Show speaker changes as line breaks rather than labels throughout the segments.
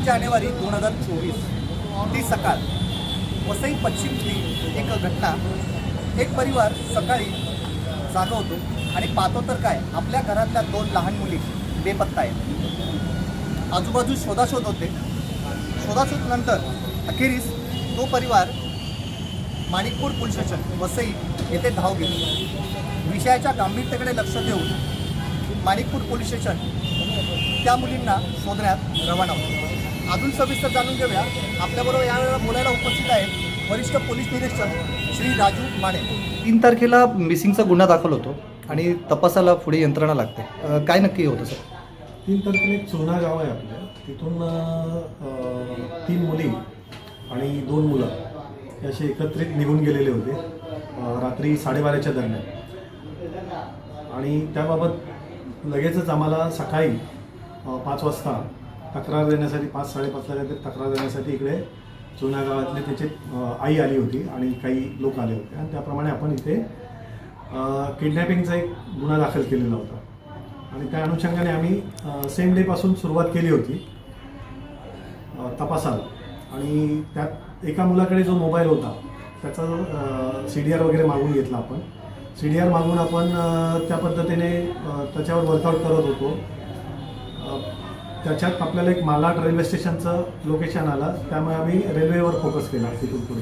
तीन जानेवारी दोन हजार चोवीस ती सकाळ वसई पश्चिमची एक घटना. एक परिवार सकाळी जागा होतो आणि पाहतो तर काय आपल्या घरातल्या दोन लहान मुली बेपत्ता आहेत. आजूबाजू शोधाशोध होते. शोधाशोध नंतर अखेरीस तो परिवार माणिकपूर पोलीस स्टेशन वसई येथे धाव घेतली विषयाच्या गांभीर्यतेकडे लक्ष देऊन माणिकपूर पोलीस स्टेशन त्या मुलींना शोधण्यात रवाना होतो. अजून सविस्तर जाणून घेऊया. आपल्याबरोबर यावेळेला बोलायला उपस्थित आहेत वरिष्ठ पोलीस निरीक्षक श्री राजू माने. तीन तारखेला मिसिंगचा गुन्हा दाखल होतो आणि तपासाला पुढे यंत्रणा लागते. काय नक्की होतं सर?
तीन तारखेला एक चोना गाव आहे आपल्या तिथून अ, तीन मुली आणि दोन मुलं हे असे एकत्रित निघून गेलेले होते अ, रात्री साडेबाराच्या दरम्यान. आणि त्याबाबत लगेचच आम्हाला सकाळी अ, पाच वाजता तक्रार देण्यासाठी पाच साडेपाचला काहीतरी तक्रार देण्यासाठी इकडे जुन्या गावातले त्याचे आई आली होती आणि काही लोक आले होते. आणि त्याप्रमाणे आपण इथे किडनॅपिंगचा एक गुन्हा दाखल केलेला होता. आणि त्या अनुषंगाने आम्ही सेम डेपासून सुरुवात केली होती तपासाला. आणि त्यात एका मुलाकडे जो मोबाईल होता त्याचा सी डी आर वगैरे मागून घेतला आपण. सी डी आर मागून आपण त्या पद्धतीने त्याच्यावर वर्कआउट करत होतो. त्याच्यात आपल्याला एक मालाड रेल्वे स्टेशनचं लोकेशन आलं. त्यामुळे आम्ही रेल्वेवर फोकस केला तिथून पुढे.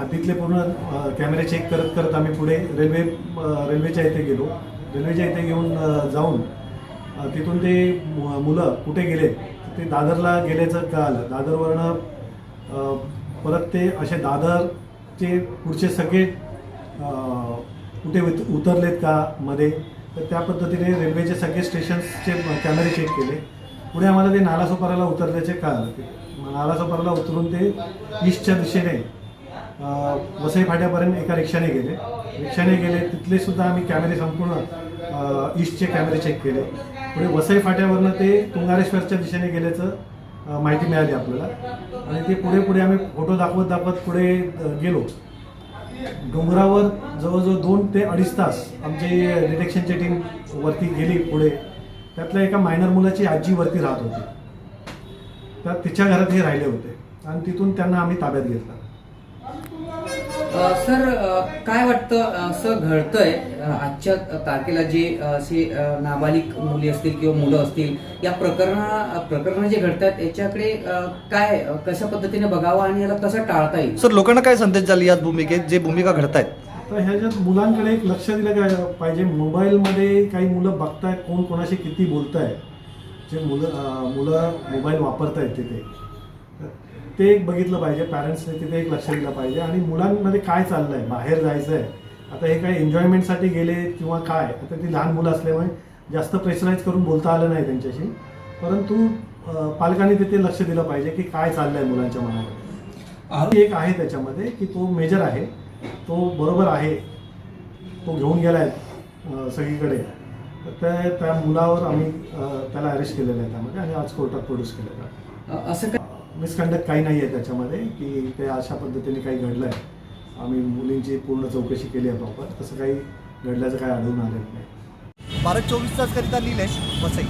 हद्दीतले पूर्ण कॅमेरे चेक करत करत आम्ही पुढे रेल्वे रेल्वेच्या इथे गेलो. रेल्वेच्या इथे घेऊन जाऊन तिथून ते मुलं कुठे गेले ते दादरला गेल्याचं कळालं. दादरवरनं परत ते असे दादरचे पुढचे सगळे कुठे उतरलेत का मध्ये तर त्या पद्धतीने रेल्वेचे सगळे स्टेशन्सचे कॅमेरे चेक केले. पुढे आम्हाला ते नालासोपाराला उतरल्याचे कळालं. ते नालासोपाराला उतरून ते ईस्टच्या दिशेने वसई फाट्यापर्यंत एका रिक्षाने गेले. रिक्षाने गेले तिथले सुद्धा आम्ही कॅमेरे संपूर्ण ईस्टचे कॅमेरे चेक केले. पुढे वसई फाट्यावरनं ते तुंगारेश्वरच्या दिशेने गेल्याचं माहिती मिळाली आपल्याला. आणि ते पुढे पुढे आम्ही फोटो दाखवत दाखवत पुढे गेलो. डोंगरावर जवळजवळ दोन ते अडीच तास आमची डिटेक्शनची टीम वरती गेली पुढे. त्यातल्या एका मायनर मुलाची आजी वरती राहत होती. तर तिच्या घरात हे राहिले होते. आणि तिथून त्यांना आम्ही ताब्यात घेतला.
सर काय वाटतं असं घडतंय आजच्या तारखेला जे असे नाबालिक मुली असतील किंवा मुलं असतील या प्रकरणा प्रकरण जे घडतात याच्याकडे काय कशा पद्धतीने बघावं आणि याला कसं टाळता येईल?
सर लोकांना काय संदेश झाली या भूमिकेत जे भूमिका घडतायत?
तर ह्याच्यात मुलांकडे एक लक्ष दिलं पाहिजे मोबाईलमध्ये काही मुलं बघतायत कोण कोणाशी किती बोलताय जे मुलं मुलं मोबाईल वापरतायत तिथे. ते एक बघितलं पाहिजे पॅरेंट्सने तिथे एक लक्ष दिलं पाहिजे. आणि मुलांमध्ये काय चाललंय? बाहेर जायचं आहे आता हे काय एन्जॉयमेंटसाठी गेले किंवा काय? आता ती लहान मुलं असल्यामुळे जास्त प्रेशराईज करून बोलता आलं नाही त्यांच्याशी. परंतु पालकांनी तिथे लक्ष दिलं पाहिजे की काय चाललंय मुलांच्या मनामध्ये आणि एक आहे त्याच्यामध्ये की तो मेजर आहे. तो बरोबर आहे. तो घेऊन गेलाय आहे सगळीकडे. तर त्या त्या मुलावर आम्ही त्याला अरेस्ट केलेलं आहे त्यामध्ये आणि आज कोर्टात प्रोड्यूस केलेलं आहे.
असं काय
मिसकंडक्ट काही नाही आहे त्याच्यामध्ये की ते अशा पद्धतीने काही घडलं आहे आम्ही मुलींची पूर्ण चौकशी केली आहे प्रॉपर तसं काही घडल्याचं काही आढळून आलेलं नाही.
भारत चोवीस तास करिता निलेश वसई.